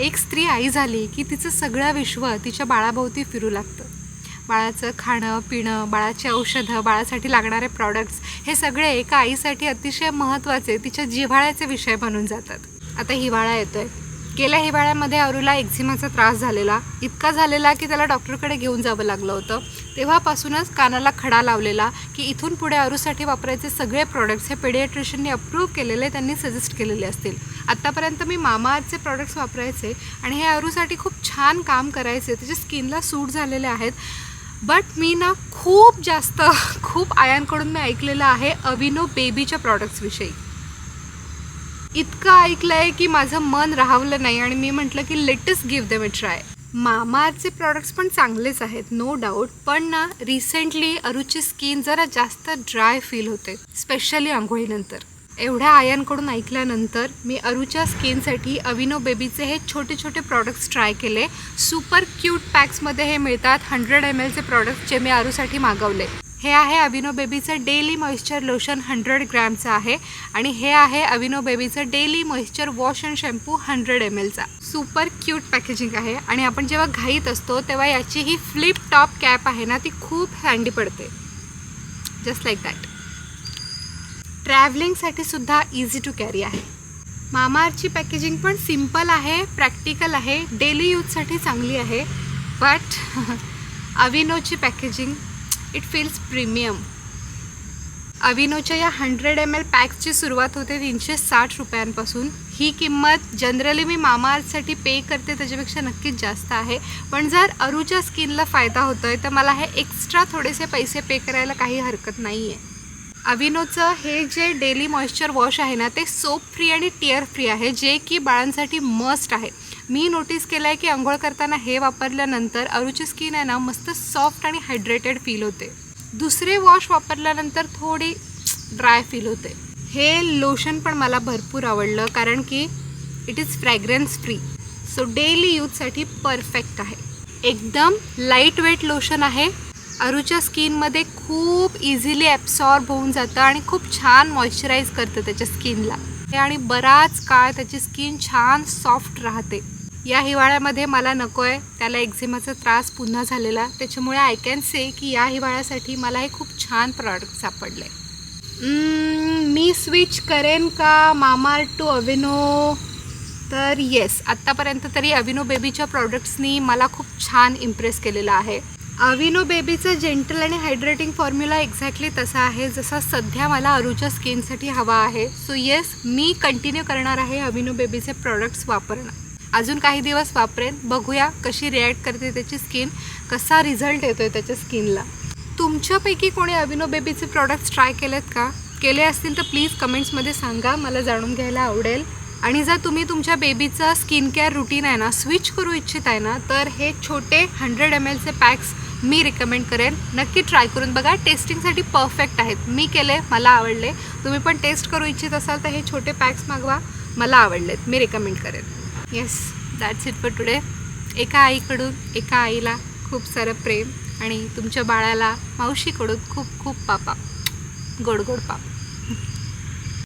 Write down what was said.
एक स्त्री आई झाली की तिचं सगळं विश्व तिच्या बाळाभोवती फिरू लागतं. बाळाचं खाणं पिणं बाळाची औषधं बाळासाठी लागणारे प्रॉडक्ट्स हे सगळे एका आईसाठी अतिशय महत्त्वाचे तिच्या जिव्हाळ्याचे विषय बनून जातात. आता हिवाळा येतो आहे गेल्या हिवाळ्यामध्ये अरुला एक्झिमाचा त्रास झालेला. इतका झालेला की त्याला डॉक्टरकडे घेऊन जावं लागलं होतं. तेव्हापासूनच कानाला खडा लावलेला की इथून पुढे अरूसाठी वापरायचे सगळे प्रॉडक्ट्स हे पेडियाट्रिशियनने अप्रूव्ह केलेले त्यांनी सजेस्ट केलेले असतील. आत्तापर्यंत मी मामाअर्थचे प्रॉडक्ट्स वापरायचे आणि हे अरूसाठी खूप छान काम करायचे. त्याच्या स्किनला सूट झालेले आहेत. बट मी ना खूप जास्त खूप आयांकडून मी ऐकलेलं आहे अविनो बेबीच्या प्रॉडक्ट्सविषयी इतकं ऐकलंय की माझं मन राहवलं नाही आणि मी म्हटलं की latest give them a try. मामाअर्थचे products पण चांगलेच आहेत नो डाऊट पण ना रिसेंटली अरुची स्किन जरा जास्त ड्राय फील होते स्पेशली आंघोळीनंतर. एवढ्या आयांकडून ऐकल्यानंतर मी अरुच्या स्किनसाठी अविनो बेबीचे हे छोटे छोटे प्रॉडक्ट्स ट्राय केले. सुपर क्यूट पॅक्समध्ये हे मिळतात हंड्रेड एम एलचे प्रॉडक्ट जे मी अरूसाठी मागवले. हे आहे अविनो बेबीचं डेली मॉइश्चर लोशन हंड्रेड ग्रॅमचं आहे आणि हे आहे Aveeno बेबीचं daily moisture wash and shampoo hundred M एलचा. Super cute packaging आहे आणि आपण जेव्हा घाईत असतो तेव्हा याची ही फ्लिप टॉप कॅप आहे ना ती खूप हँडी पडते. जस्ट लाईक दॅट ट्रॅव्हलिंगसाठी सुद्धा इझी टू कॅरी आहे. मामाअर्थची पॅकेजिंग पण सिंपल आहे प्रॅक्टिकल आहे डेली यूजसाठी चांगली आहे. But अविनोची packaging it feels premium अविनोच्या या हंड्रेड एम एल पॅक्सची सुरुवात होते तीनशे साठ रुपयांपासून. ही किंमत जनरली मी मामाआर्थसाठी पे करते त्याच्यापेक्षा नक्कीच जास्त आहे. पण जर अरूच्या स्किनला फायदा होतो आहे तर मला हे एक्स्ट्रा थोडेसे पैसे पे करायला काही हरकत नाही आहे अविनोचं हे जे डेली मॉइश्चर वॉश आहे ना ते सोप फ्री आणि टिअर फ्री आहे जे की बाळांसाठी मस्ट आहे. मी नोटीस केलं आहे की आंघोळ करताना हे वापरल्यानंतर अरूची स्किन आहे ना मस्त सॉफ्ट आणि हायड्रेटेड फील होते. दुसरे वॉश वापरल्यानंतर थोडी ड्राय फील होते. हे लोशन पण मला भरपूर आवडलं कारण की it is fragrance free so daily यूजसाठी perfect आहे. एकदम लाइट वेट लोशन आहे. अरूच्या स्किनमध्ये खूप इझिली ॲब्सॉर्ब होऊन जातं आणि खूप छान मॉइश्चराईज करतं त्याच्या स्किनला आणि बराच काळ त्याची स्किन छान सॉफ्ट राहते. या हिवाळ्यामध्ये मला नको आहे त्याला एक्झिमाचा त्रास पुन्हा झालेला. त्याच्यामुळे आय कॅन से की या हिवाळ्यासाठी मला हे खूप छान प्रॉडक्ट सापडले मी स्विच करेन का मामार टू अविनो? तर येस आत्तापर्यंत तरी अविनो बेबीच्या प्रॉडक्ट्सनी मला खूप छान इम्प्रेस केलेलं आहे. अविनो बेबीचं जेंटल आणि हायड्रेटिंग फॉर्म्युला एक्झॅक्टली तसा आहे जसा सध्या मला अरूच्या स्किनसाठी हवा आहे. सो येस मी कंटिन्यू करणार आहे अविनो बेबीचे प्रॉडक्ट्स वापरणं. अजून काही दिवस वापरेन. बघूया कशी रिॲक्ट करते त्याची स्किन कसा रिझल्ट येतो आहे त्याच्या स्किनला तुमच्यापैकी कोणी अविनो बेबीचे प्रॉडक्ट्स ट्राय केलेत का? केले असतील तर प्लीज कमेंट्समध्ये सांगा. मला जाणून घ्यायला आवडेल. आणि जर तुम्ही तुमच्या बेबीचं स्किन केअर रुटीन आहे ना स्विच करू इच्छित आहे ना तर हे छोटे हंड्रेड एम एलचे पॅक्स मी रिकमेंड करेन. नक्की ट्राय करून बघा. टेस्टिंगसाठी परफेक्ट आहेत. मी केले मला आवडले. तुम्ही पण टेस्ट करू इच्छित असाल तर हे छोटे पॅक्स मागवा. मला आवडलेत. मी रिकमेंड करेन. Yes that's it for today एका आईकडून एका आईला खूप सारं प्रेम आणि तुमच्या बाळाला मावशीकडून खूप खूप पापा. गोड गोड पाप.